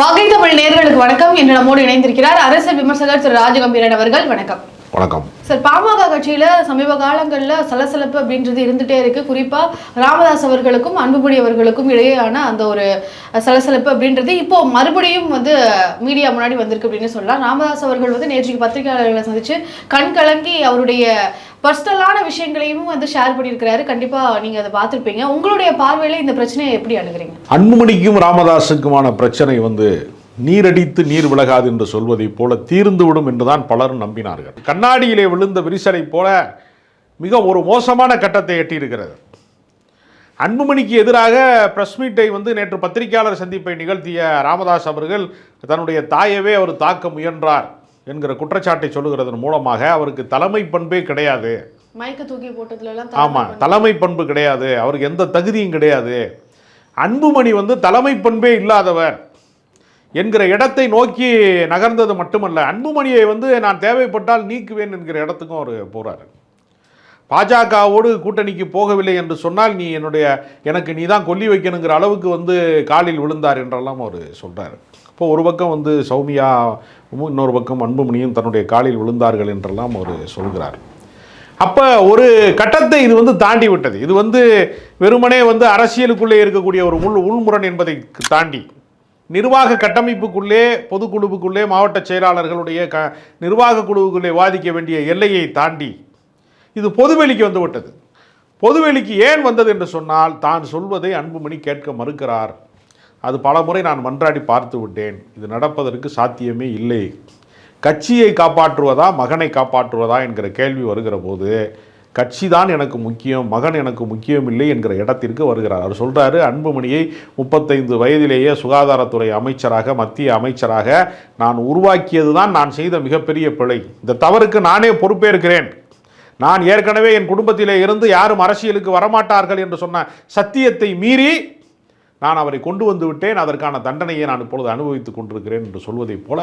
வாகை தமிழ் நேர்களுக்கு வணக்கம். இன்று நம்மோடு இணைந்திருக்கிறார் அரசியல் விமர்சகர் திரு ராஜகம்பீரன் அவர்கள். வணக்கம். வணக்கம். சார் பாமக கட்சியில சமீப காலங்கள்ல சலசலப்பு அப்படின்றது இருந்துட்டே இருக்கு. குறிப்பா ராமதாஸ் அவர்களுக்கும் அன்புமணி அவர்களுக்கும் இடையேயான அந்த ஒரு சலசலப்பு அப்படின்றது இப்போ மறுபடியும் வந்து மீடியா முன்னாடி வந்திருக்கு அப்படின்னு சொல்லலாம். ராமதாஸ் அவர்கள் வந்து நேற்றைக்கு பத்திரிகையாளர்களை சந்திச்சு கண் கலங்கி அவருடைய பர்சனலான விஷயங்களையும் வந்து ஷேர் பண்ணியிருக்கிறாரு. கண்டிப்பாக நீங்கள் அதை பார்த்துருப்பீங்க. உங்களுடைய பார்வையில் இந்த பிரச்சனையை எப்படி அணுகிறீங்க? அன்புமணிக்கும் ராமதாஸுக்குமான பிரச்சனை வந்து நீரடித்து நீர் விலகாது என்று சொல்வதைப் போல தீர்ந்துவிடும் என்றுதான் பலரும் நம்பினார்கள். கண்ணாடியிலே விழுந்த விரிசலை போல மிக ஒரு மோசமான கட்டத்தை எட்டியிருக்கிறது. அன்புமணிக்கு எதிராக பிரஸ் மீட்டை வந்து நேற்று பத்திரிகையாளர் சந்திப்பை நிகழ்த்திய ராமதாஸ் அவர்கள் தன்னுடைய தாயவே அவர் தாக்க முயன்றார். என்கிற குற்றச்சாட்டை சொல்லுகிறதன் மூலமாக அவருக்கு தலைமை பண்பே கிடையாது. மயக்க தூக்கி போட்டதுல எல்லாம் ஆமாம் தலைமை பண்பு கிடையாது. அவருக்கு எந்த தகுதியும் கிடையாது. அன்புமணி வந்து தலைமை பண்பே இல்லாதவர் என்கிற இடத்தை நோக்கி நகர்ந்தது மட்டுமல்ல அன்புமணியை வந்து நான் தேவைப்பட்டால் நீக்குவேன் என்கிற இடத்துக்கும் அவர் போறாரு. பாஜகவோடு கூட்டணிக்கு போகவில்லை என்று சொன்னால் நீ என்னுடைய எனக்கு நீ தான் கொல்லி வைக்கணுங்கிற அளவுக்கு வந்து காலில் விழுந்தார் என்றெல்லாம் அவர் சொல்றாரு. இப்போ ஒரு பக்கம் வந்து சௌமியா இன்னொரு பக்கம் அன்புமணியும் தன்னுடைய காலில் விழுந்தார்கள் என்றெல்லாம் அவர் சொல்கிறார். அப்போ ஒரு கட்டத்தை இது வந்து தாண்டி விட்டது. இது வந்து வெறுமனே வந்து அரசியலுக்குள்ளே இருக்கக்கூடிய ஒரு உள் உள்முரண் என்பதை தாண்டி நிர்வாக கட்டமைப்புக்குள்ளே பொதுக்குழுவுக்குள்ளே மாவட்ட செயலாளர்களுடைய க நிர்வாக குழுவுக்குள்ளே வாதிக்க வேண்டிய எல்லையை தாண்டி இது பொதுவெளிக்கு வந்து விட்டது. பொதுவெளிக்கு ஏன் வந்தது என்று சொன்னால் தான் சொல்வதை அன்புமணி கேட்க மறுக்கிறார். அது பல முறை நான் மன்றாடி பார்த்து விட்டேன். இது நடப்பதற்கு சாத்தியமே இல்லை. கட்சியை காப்பாற்றுவதா மகனை காப்பாற்றுவதா என்கிற கேள்வி வருகிற போது கட்சி தான் எனக்கு முக்கியம் மகன் எனக்கு முக்கியம் இல்லை என்கிற இடத்திற்கு வருகிறார். அவர் சொல்கிறாரு அன்புமணியை முப்பத்தைந்து வயதிலேயே சுகாதாரத்துறை அமைச்சராக மத்திய அமைச்சராக நான் உருவாக்கியது தான் நான் செய்த மிகப்பெரிய பிழை. இந்த தவறுக்கு நானே பொறுப்பேற்கிறேன். நான் ஏற்கனவே என் குடும்பத்திலே இருந்து யாரும் அரசியலுக்கு வரமாட்டார்கள் என்று சொன்ன சத்தியத்தை மீறி நான் அவரை கொண்டு வந்து விட்டேன் அதற்கான தண்டனையை நான் இப்பொழுது அனுபவித்துக் கொண்டிருக்கிறேன் என்று சொல்வதைப் போல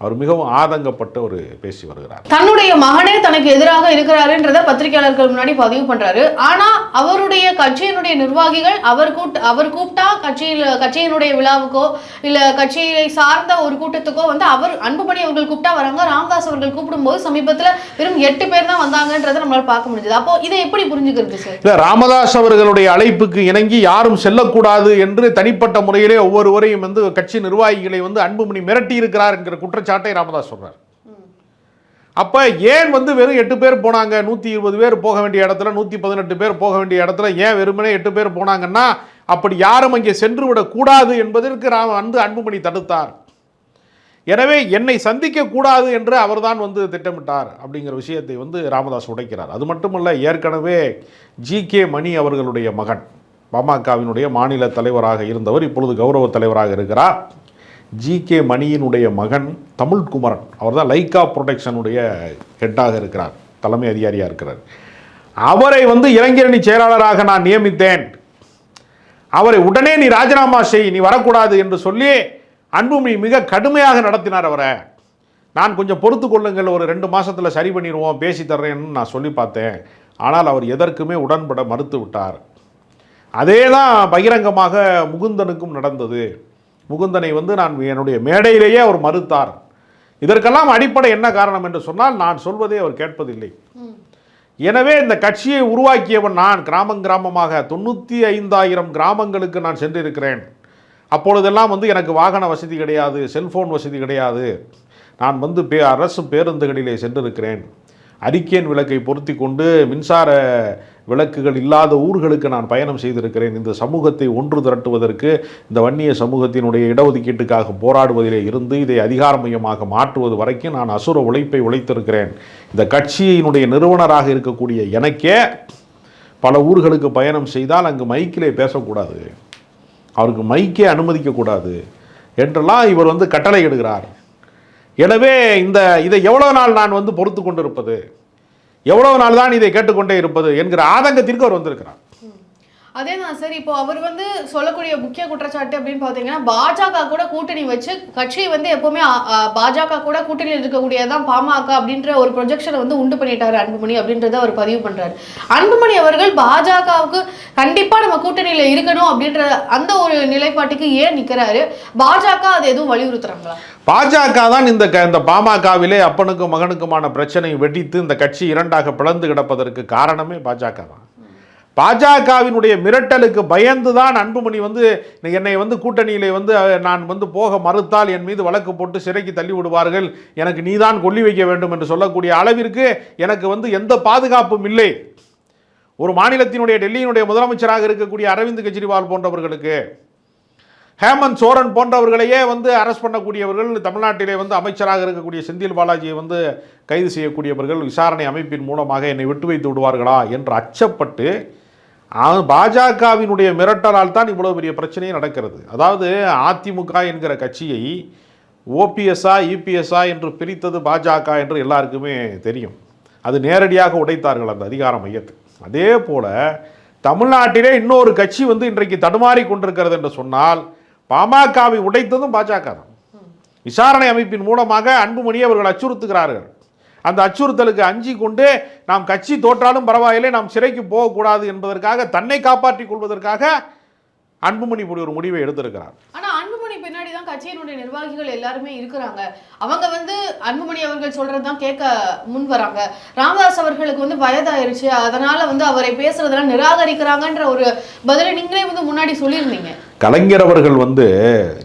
அவர் மிகவும் ஆதங்கப்பட்டு அவர் பேசி வருகிறார். தன்னுடைய மகனே தனக்கு எதிராக இருக்கிறாருன்றத பத்திரிகையாளர்கள் முன்னாடி பதிவு பண்றாரு. ஆனா அவருடைய கட்சியினுடைய நிர்வாகிகள் அவர் கூட்ட அவர் கூப்பிட்டா கட்சியில் கட்சியினுடைய விழாவுக்கோ இல்ல கட்சியை சார்ந்த ஒரு கூட்டத்துக்கோ வந்து அவர் அன்புமணி அவர்கள் கூப்பிட்டா வராங்க ராமதாஸ் அவர்கள் கூப்பிடும்போது சமீபத்துல வெறும் எட்டு பேர் தான் வந்தாங்கன்றதை நம்மளால பார்க்க முடிஞ்சது. அப்போ இதை எப்படி புரிஞ்சுக்கிறது சார்? இல்ல ராமதாஸ் அவர்களுடைய அழைப்புக்கு இணங்கி யாரும் செல்லக்கூடாது என்று என்று தனிப்பட்ட முறையிலே ஒவ்வொருவரையும் வந்து கட்சி நிர்வாகிகளை வந்து அன்புமணி மிரட்டி இருக்கிறார் என்கிற குற்றச்சாட்டை ராமதாஸ் சொல்றார். அப்ப ஏன் வந்து வெறும் எட்டு பேர் போனாங்க? நூத்தி இருபது பேர் போக வேண்டிய இடத்துல நூத்தி பதினெட்டு பேர் போக வேண்டிய இடத்துல ஏன் வெறுமனே எட்டு பேர் போனாங்கன்னா அப்படி யாரும் அங்கே சென்று விடக்கூடாது என்பதற்கு ராம வந்து அன்புமணி தடுத்தார். எனவே என்னை சந்திக்க கூடாது என்று அவர்தான் வந்து திட்டமிட்டார் அப்படிங்கிற விஷயத்தை வந்து ராமதாஸ் உடைக்கிறார். அது மட்டுமல்ல ஏற்கனவே ஜி கே மணி அவர்களுடைய மகன். பாமகவினுடைய மாநில தலைவராக இருந்தவர் இப்பொழுது கௌரவ தலைவராக இருக்கிறார். ஜி கே மணியினுடைய மகன் தமிழ்குமரன். அவர் தான் லைக்கா ப்ரொடெக்ஷனுடைய ஹெட்டாக இருக்கிறார். தலைமை அதிகாரியாக இருக்கிறார். அவரை வந்து இளைஞரணி செயலாளராக நான் நியமித்தேன். அவரை உடனே நீ ராஜினாமா செய் நீ வரக்கூடாது என்று சொல்லி அன்புமணி மிக கடுமையாக நடத்தினார் அவரை. நான் கொஞ்சம் பொறுத்து கொள்ளுங்கள் ஒரு ரெண்டு மாதத்தில் சரி பண்ணிடுவோம் பேசி தர்றேன்னு நான் சொல்லி பார்த்தேன். ஆனால் அவர் எதற்குமே உடன்பட மறுத்து விட்டார். அதே தான் பகிரங்கமாக முகுந்தனுக்கும் நடந்தது. முகுந்தனை வந்து நான் என்னுடைய மேடையிலேயே அவர் மறுத்தார். இதற்கெல்லாம் அடிப்படை என்ன காரணம் என்று சொன்னால் நான் சொல்வதை அவர் கேட்பதில்லை. எனவே இந்த கட்சியை உருவாக்கியவன் நான் கிராமம் கிராமமாக தொண்ணூற்றி ஐந்தாயிரம் கிராமங்களுக்கு நான் சென்றிருக்கிறேன். அப்பொழுதெல்லாம் வந்து எனக்கு வாகன வசதி கிடையாது செல்ஃபோன் வசதி கிடையாது. நான் வந்து பே அரசு பேருந்துகளிலே சென்றிருக்கிறேன். அரிக்கேன் விளக்கை பொருத்தி கொண்டு மின்சார விளக்குகள் இல்லாத ஊர்களுக்கு நான் பயணம் செய்திருக்கிறேன். இந்த சமூகத்தை ஒன்று திரட்டுவதற்கு இந்த வன்னிய சமூகத்தினுடைய இடஒதுக்கீட்டுக்காக போராடுவதிலே இருந்து இதை அதிகாரமயமாக மாற்றுவது வரைக்கும் நான் அசுர உழைப்பை உழைத்திருக்கிறேன். இந்த கட்சியினுடைய நிறுவனராக இருக்கக்கூடிய எனக்கே பல ஊர்களுக்கு பயணம் செய்தால் அங்கு மைக்கிலே பேசக்கூடாது. அவருக்கு மைக்கே அனுமதிக்கக்கூடாது. என்றெல்லாம் இவர் வந்து கட்டளை எடுக்கிறார் எனவே இந்த இதை எவ்வளோ நாள் நான் வந்து பொறுத்து கொண்டிருப்பது? எவ்வளோ நாள் தான் இதை கேட்டுக்கொண்டே இருப்பது? என்கிற ஆதங்கத்திற்கு அவர் வந்திருக்கிறார். அதே தான் சார். இப்போ அவர் வந்து சொல்லக்கூடிய முக்கிய குற்றச்சாட்டு அப்படின்னு பார்த்தீங்கன்னா பாஜக கூட கூட்டணி வச்சு கட்சி வந்து எப்பவுமே பாஜக கூட கூட்டணியில் இருக்கக்கூடியதான் பாமக அப்படின்ற ஒரு ப்ரொஜெக்ஷனை வந்து உண்டு பண்ணிட்டாரு அன்புமணி அப்படின்றத அவர் பதிவு பண்றாரு. அன்புமணி அவர்கள் பாஜகவுக்கு கண்டிப்பா நம்ம கூட்டணியில இருக்கணும் அப்படின்ற அந்த ஒரு நிலைப்பாட்டுக்கு ஏன் நிக்கிறாரு? பாஜக அது எதுவும் வலியுறுத்துறாங்களா? பாஜக தான் இந்த க- இந்த பாமகவிலே அப்பனுக்கும் மகனுக்குமான பிரச்சனையை வெடித்து இந்த கட்சி இரண்டாக பிளந்து கிடப்பதற்கு காரணமே பாஜக தான். பாஜகவினுடைய மிரட்டலுக்கு பயந்து தான் அன்புமணி வந்து என்னை வந்து கூட்டணியிலே வந்து நான் வந்து போக மறுத்தால் என் மீது வழக்கு போட்டு சிறைக்கு தள்ளி விடுவார்கள் எனக்கு நீதான் கொல்லி வைக்க வேண்டும் என்று சொல்லக்கூடிய அளவிற்கு எனக்கு வந்து எந்த பாதுகாப்பும் இல்லை. ஒரு மாநிலத்தினுடைய டெல்லியினுடைய முதலமைச்சராக இருக்கக்கூடிய அரவிந்த் கெஜ்ரிவால் போன்றவர்களுக்கு ஹேமந்த் சோரன் போன்றவர்களையே வந்து அரெஸ்ட் பண்ணக்கூடியவர்கள் தமிழ்நாட்டிலே வந்து அமைச்சராக இருக்கக்கூடிய செந்தில் பாலாஜியை வந்து கைது செய்யக்கூடியவர்கள் விசாரணை அமைப்பின் மூலமாக என்னை விட்டு வைத்து விடுவார்களா என்று அச்சப்பட்டு பாஜகவினுடைய மிரட்டலால் தான் இவ்வளோ பெரிய பிரச்சனையே நடக்கிறது. அதாவது அதிமுக என்கிற கட்சியை ஓபிஎஸ்ஆ இபிஎஸ்ஆ என்று பிரித்தது பாஜக என்று எல்லாருக்குமே தெரியும். அது நேரடியாக உடைத்தார்கள் அந்த அதிகார மையத்தை அதே போல் தமிழ்நாட்டிலே இன்னொரு கட்சி வந்து இன்றைக்கு தடுமாறி கொண்டிருக்கிறது என்று சொன்னால் பாமகவை உடைத்ததும் பாஜக தான். விசாரணை அமைப்பின் மூலமாக அன்புமணி அவர்கள் அச்சுறுத்துகிறார்கள். அந்த அச்சுறுத்தலுக்கு அஞ்சி கொண்டு நாம் கட்சி தோற்றாலும் பரவாயில்லை நாம் சிறைக்கு போகக்கூடாது என்பதற்காக தன்னை காப்பாற்றிக் கொள்வதற்காக அன்புமணி இப்படி ஒரு முடிவை எடுத்திருக்கிறார். ஆனா அன்புமணி பின்னாடி தான் கட்சியினுடைய நிர்வாகிகள் எல்லாருமே இருக்கிறாங்க. அவங்க வந்து அன்புமணி அவர்கள் சொல்றதுதான் கேட்க முன் வராங்க. ராமதாஸ் அவர்களுக்கு வந்து வயதாயிருச்சு. அதனால வந்து அவரை பேசுறதெல்லாம் நிராகரிக்கிறாங்கன்ற ஒரு பதிலை நீங்களே வந்து முன்னாடி சொல்லியிருந்தீங்க. கலைஞர் அவர்கள் வந்து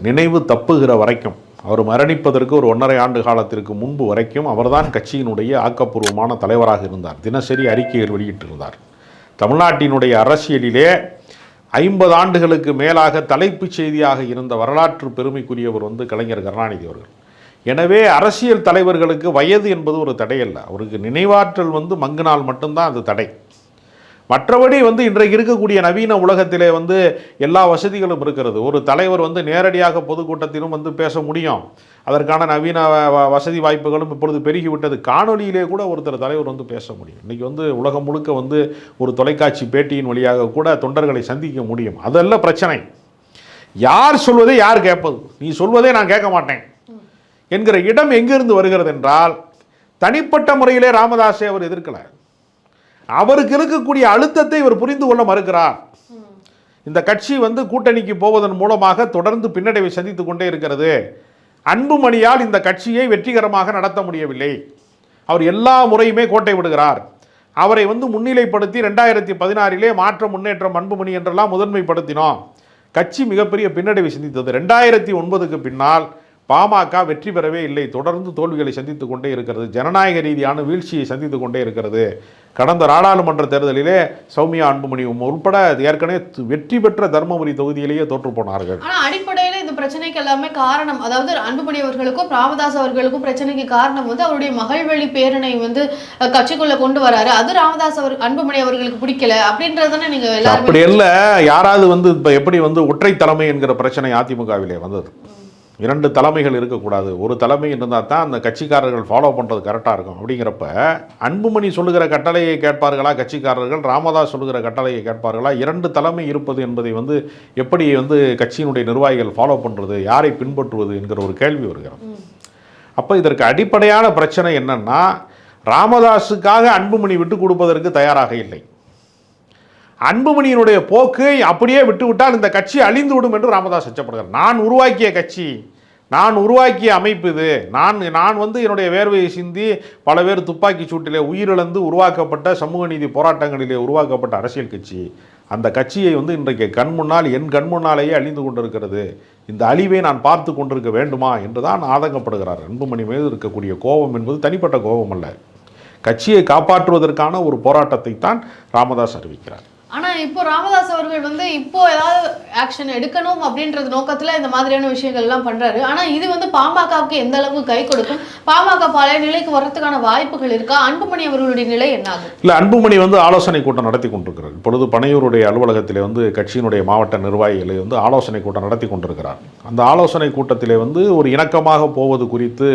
நினைவு தப்புகிற வரைக்கும் அவர் மரணிப்பதற்கு ஒரு ஒன்றரை ஆண்டு காலத்திற்கு முன்பு வரைக்கும் அவர்தான் கட்சியினுடைய ஆக்கப்பூர்வமான தலைவராக இருந்தார். தினசரி அறிக்கைகள் வெளியிட்டிருந்தார். தமிழ்நாட்டினுடைய அரசியலிலே ஐம்பது ஆண்டுகளுக்கு மேலாக தலைப்புச் செய்தியாக இருந்த வரலாற்று பெருமைக்குரியவர் வந்து கலைஞர் கருணாநிதி அவர்கள். எனவே அரசியல் தலைவர்களுக்கு வயது என்பது ஒரு தடையல்ல. அவருக்கு நினைவாற்றல் வந்து மங்கினால் மட்டும்தான் அது தடை. மற்றபடி வந்து இன்றைக்கு இருக்கக்கூடிய நவீன உலகத்திலே வந்து எல்லா வசதிகளும் இருக்கிறது. ஒரு தலைவர் வந்து நேரடியாக பொதுக்கூட்டத்திலும் வந்து பேச முடியும். அதற்கான நவீன வ- வசதி வாய்ப்புகளும் இப்பொழுது பெருகிவிட்டது. காணொலியிலே கூட ஒருத்தர் தலைவர் வந்து பேச முடியும். இன்றைக்கி வந்து உலகம் முழுக்க வந்து ஒரு தொலைக்காட்சி பேட்டியின் வழியாக கூட தொண்டர்களை சந்திக்க முடியும். அதல்ல பிரச்சனை. யார் சொல்வதை யார் கேட்பது? நீ சொல்வதை நான் கேட்க மாட்டேன். என்கிற இடம் எங்கிருந்து வருகிறது என்றால் தனிப்பட்ட முறையிலே ராமதாஸை அவர் எதிர்க்கலை. அவருக்கு இருக்கக்கூடிய அழுத்தத்தை இவர் புரிந்து கொள்ள மறுக்கிறார். இந்த கட்சி வந்து கூட்டணிக்கு போவதன் மூலமாக தொடர்ந்து பின்னடைவை சந்தித்து கொண்டே இருக்கிறது. அன்புமணியால் இந்த கட்சியை வெற்றிகரமாக நடத்த முடியவில்லை. அவர் எல்லா முறையுமே கோட்டை விடுகிறார். அவரை வந்து முன்னிலைப்படுத்தி ரெண்டாயிரத்தி பதினாறிலே மாற்ற முன்னேற்றம் அன்புமணி என்றெல்லாம் முதன்மைப்படுத்தினோம். கட்சி மிகப்பெரிய பின்னடைவை சந்தித்தது. ரெண்டாயிரத்தி ஒன்பதுக்கு பின்னால் பாமக வெற்றி பெறவே இல்லை. தொடர்ந்து தோல்விகளை சந்தித்து கொண்டே இருக்கிறது. ஜனநாயக ரீதியான வீழ்ச்சியை சந்தித்து கொண்டே இருக்கிறது. கடந்த நாடாளுமன்ற தேர்தலிலே சௌமியா அன்புமணி உட்பட ஏற்கனவே வெற்றி பெற்ற தர்மபுரி தொகுதியிலேயே தோற்று போனார்கள். ஆனா அடிப்படையில இந்த பிரச்சனைக்கு எல்லாமே காரணம் அதாவது அன்புமணி அவர்களுக்கும் ராமதாஸ் அவர்களுக்கும் பிரச்சனைக்கு காரணம் வந்து அவருடைய மகள்வழி பேரனை வந்து அஹ், கட்சிக்குள்ள கொண்டு வராரு. அது ராமதாஸ் அவர் அன்புமணி அவர்களுக்கு பிடிக்கல அப்படின்றதானே நீங்க எல்லாருமே அப்படி இல்ல. யாராவது வந்து இப்போ எப்படி வந்து ஒற்றை தலைமை என்கிற பிரச்சனை அதிமுகவிலே வந்தது? இரண்டு தலைமைகள் இருக்கக்கூடாது. ஒரு தலைமை இருந்தால் தான் அந்த கட்சிக்காரர்கள் ஃபாலோ பண்ணுறது கரெக்டாக இருக்கும். அப்படிங்கிறப்ப அன்புமணி சொல்லுகிற கட்டளையை கேட்பார்களா? கட்சிக்காரர்கள் ராமதாஸ் சொல்லுகிற கட்டளையை கேட்பார்களா? இரண்டு தலைமை இருப்பது என்பதை வந்து எப்படி வந்து கட்சியினுடைய நிர்வாகிகள் ஃபாலோ பண்ணுறது யாரை பின்பற்றுவது என்கிற ஒரு கேள்வி வருகிறது. அப்போ இதற்கு அடிப்படையான பிரச்சனை என்னன்னா ராமதாஸுக்காக அன்புமணி விட்டு கொடுப்பதற்கு தயாராக இல்லை. அன்புமணியினுடைய போக்கு அப்படியே விட்டுவிட்டால் இந்த கட்சி அழிந்து விடும் என்று ராமதாஸ் அச்சப்படுகிறார் நான் உருவாக்கிய கட்சி நான் உருவாக்கிய அமைப்பு இது. நான் நான் வந்து என்னுடைய வேர்வையை சிந்தி பல பேர் துப்பாக்கி சூட்டிலே உயிரிழந்து உருவாக்கப்பட்ட சமூக நீதி போராட்டங்களிலே உருவாக்கப்பட்ட அரசியல் கட்சி. அந்த கட்சியை வந்து இன்றைக்கு கண் முன்னால் என் கண் முன்னாலேயே அழிந்து கொண்டிருக்கிறது. இந்த அழிவை நான் பார்த்து கொண்டிருக்க வேண்டுமா என்று தான் ஆதங்கப்படுகிறார். அன்புமணி மீது இருக்கக்கூடிய கோபம் என்பது தனிப்பட்ட கோபம் அல்ல. கட்சியை காப்பாற்றுவதற்கான ஒரு போராட்டத்தை தான் ராமதாஸ் அறிவிக்கிறார். ஆனா இப்போ ராமதாஸ் அவர்கள் வந்து இப்போ ஏதாவது ஆக்ஷன் எடுக்கணும் அப்படின்றது நோக்கத்துல இந்த மாதிரியான விஷயங்கள் எல்லாம் பண்றாரு. ஆனா இது வந்து பாமகவுக்கு எந்த அளவுக்கு கை கொடுக்கும்? பாமக பழைய நிலைக்கு வர்றதுக்கான வாய்ப்புகள் இருக்கா? அன்புமணி அவர்களுடைய நிலை என்ன ஆகும் இல்லை அன்புமணி வந்து ஆலோசனை கூட்டம் நடத்தி கொண்டிருக்கிறார். இப்பொழுது பனையூருடைய அலுவலகத்திலே வந்து கட்சியினுடைய மாவட்ட நிர்வாகிகளை வந்து ஆலோசனை கூட்டம் நடத்தி கொண்டிருக்கிறார். அந்த ஆலோசனை கூட்டத்திலே வந்து ஒரு இணக்கமாக போவது குறித்து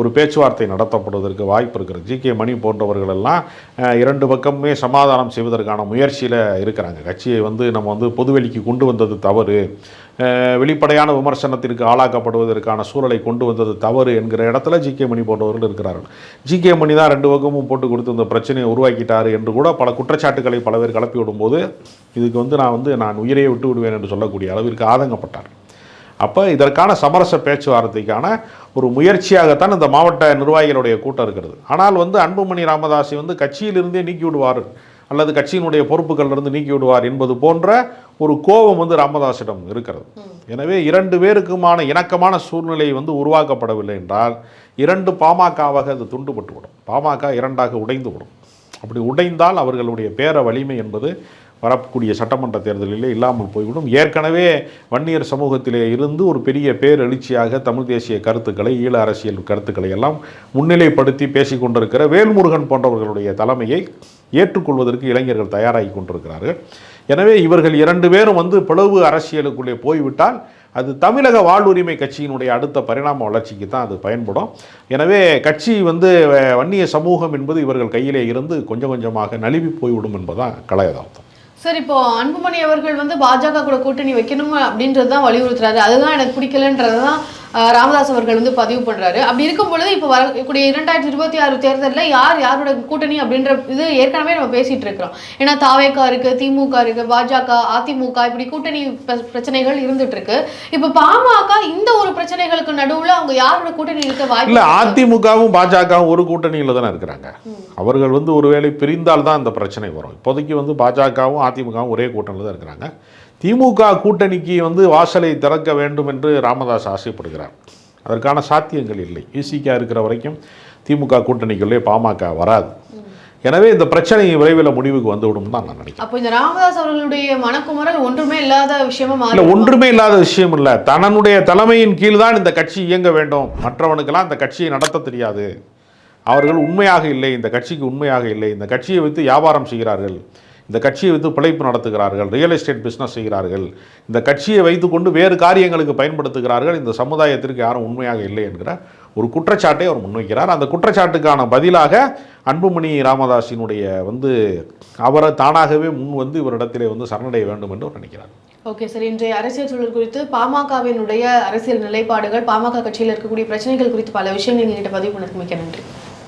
ஒரு பேச்சுவார்த்தை நடத்தப்படுவதற்கு வாய்ப்பு இருக்கிறது. ஜி. கே. மணி போன்றவர்கள் எல்லாம் இரண்டு பக்கமுமே சமாதானம் செய்வதற்கான முயற்சியில் இருக்கிறாங்க. கட்சியை வந்து நம்ம வந்து பொதுவெளிக்கு கொண்டு வந்தது தவறு. வெளிப்படையான விமர்சனத்திற்கு ஆளாக்கப்படுவதற்கான சூழலை கொண்டு வந்தது தவறு என்கிற இடத்துல ஜி. கே. மணி போன்றவர்கள் இருக்கிறார்கள். ஜி. கே. மணி தான் ரெண்டு பக்கமும் போட்டு கொடுத்து இந்த பிரச்சனையை உருவாக்கிட்டார் என்று கூட பல குற்றச்சாட்டுகளை பல பேர் கிளப்பி விடும்போது இதுக்கு வந்து நான் வந்து நான் உயிரையே விட்டு விடுவேன் என்று சொல்லக்கூடிய அளவிற்கு ஆதங்கப்பட்டார். அப்போ இதற்கான சமரச பேச்சுவார்த்தைக்கான ஒரு முயற்சியாகத்தான் இந்த மாவட்ட நிர்வாகிகளுடைய கூட்டம் இருக்கிறது. ஆனால் வந்து அன்புமணி ராமதாசி வந்து கட்சியிலிருந்தே நீக்கி விடுவார் அல்லது கட்சியினுடைய பொறுப்புகளிலிருந்து நீக்கி விடுவார் என்பது போன்ற ஒரு கோபம் வந்து ராமதாஸிடம் இருக்கிறது. எனவே இரண்டு பேருக்குமான இணக்கமான சூழ்நிலை வந்து உருவாக்கப்படவில்லை என்றால் இரண்டு பாமகவாக அது துண்டுபட்டுவிடும். பாமக இரண்டாக உடைந்து விடும் அப்படி உடைந்தால் அவர்களுடைய பேர வலிமை என்பது வரக்கூடிய சட்டமன்ற தேர்தலிலே இல்லாமல் போய்விடும். ஏற்கனவே வன்னியர் சமூகத்திலே இருந்து ஒரு பெரிய பேரெழுச்சியாக தமிழ் தேசிய கருத்துக்களை ஈழ அரசியல் கருத்துக்களை எல்லாம் முன்னிலைப்படுத்தி பேசிக்கொண்டிருக்கிற வேல்முருகன் போன்றவர்களுடைய தலைமையை ஏற்றுக்கொள்வதற்கு இளைஞர்கள் தயாராகி கொண்டிருக்கிறார்கள். எனவே இவர்கள் இரண்டு பேரும் வந்து பிளவு அரசியலுக்குள்ளே போய்விட்டால் அது தமிழக வாழ்வுரிமை கட்சியினுடைய அடுத்த பரிணாம வளர்ச்சிக்கு தான் அது பயன்படும். எனவே கட்சி வந்து வன்னிய சமூகம் என்பது இவர்கள் கையிலே இருந்து கொஞ்சம் கொஞ்சமாக நழுவி போய்விடும் என்பதுதான் கலையதார்த்தம். சார் இப்போ அன்புமணி அவர்கள் வந்து பாஜக கூட கூட்டணி வைக்கணும் அப்படின்றது தான் வலியுறுத்துறாரு. அதுதான் எனக்கு பிடிக்கலன்றது தான் ராமதாஸ் அவர்கள் வந்து பதிவு பண்றாரு. அப்படி இருக்கும் பொழுது இப்போ வரக்கூடிய இரண்டாயிரத்தி இருபத்தி ஆறு தேர்தலில் யார் யாரோட கூட்டணி அப்படின்ற இது ஏற்கனவே நம்ம பேசிட்டு இருக்கிறோம். ஏன்னா தாவேக்கா இருக்கு திமுக இருக்கு பாஜக அதிமுக இப்படி கூட்டணி பிர- பிரச்சனைகள் இருந்துட்டு இருக்கு. இப்போ பாமக இந்த ஒரு பிரச்சனைகளுக்கு நடுவுல அவங்க யாரோட கூட்டணி இருக்க வாய்ப்பு இல்லை? அதிமுகவும் பாஜகவும் ஒரு கூட்டணியில் தானே இருக்கிறாங்க. அவர்கள் வந்து ஒருவேளை பிரிந்தால் தான் இந்த பிரச்சனை வரும். இப்போதைக்கு வந்து பாஜகவும் அதிமுகவும் ஒரே கூட்டணியில் தான் இருக்கிறாங்க. திமுக கூட்டணிக்கு வந்து வாசலை திறக்க வேண்டும் என்று ராமதாஸ் ஆசைப்படுகிறார். அதற்கான சாத்தியங்கள் இல்லை. ஈசிக்கா இருக்கிற வரைக்கும் திமுக கூட்டணிக்குள்ளே பாமக வராது. எனவே இந்த பிரச்சனை விரைவில் முடிவுக்கு வந்துவிடும் தான் நான் நினைக்கிறேன். அப்போ இந்த ராமதாஸ் அவர்களுடைய மனக்குமரல் ஒன்றுமே இல்லாத விஷயமா இல்லை ஒன்றுமே இல்லாத விஷயம் இல்லை. தன்னுடைய தலைமையின் கீழ் தான் இந்த கட்சி இயங்க வேண்டும். மற்றவனுக்கெல்லாம் இந்த கட்சியை நடத்த தெரியாது. அவர்கள் உண்மையாக இல்லை இந்த கட்சிக்கு உண்மையாக இல்லை. இந்த கட்சியை வைத்து வியாபாரம் செய்கிறார்கள். இந்த கட்சியை வைத்து பிழைப்பு நடத்துகிறார்கள் ரியல் எஸ்டேட் பிஸ்னஸ் செய்கிறார்கள். இந்த கட்சியை வைத்துக்கொண்டு வேறு காரியங்களுக்கு பயன்படுத்துகிறார்கள். இந்த சமுதாயத்திற்கு யாரும் உண்மையாக இல்லை என்கிற ஒரு குற்றச்சாட்டை அவர் முன்வைக்கிறார். அந்த குற்றச்சாட்டுக்கான பதிலாக அன்புமணி ராமதாஸினுடைய வந்து அவரை தானாகவே முன் வந்து இவரிடத்திலே வந்து சரணடைய வேண்டும் என்று அவர் நினைக்கிறார். Okay sir. இன்றைய அரசியல் சூழல் குறித்து பாமகவினுடைய அரசியல் நிலைப்பாடுகள் பாமக கட்சியில் இருக்கக்கூடிய பிரச்சனைகள் குறித்து பல விஷயங்கள் எங்ககிட்ட பதிவு பண்ணதுக்கு மிக்க நன்றி.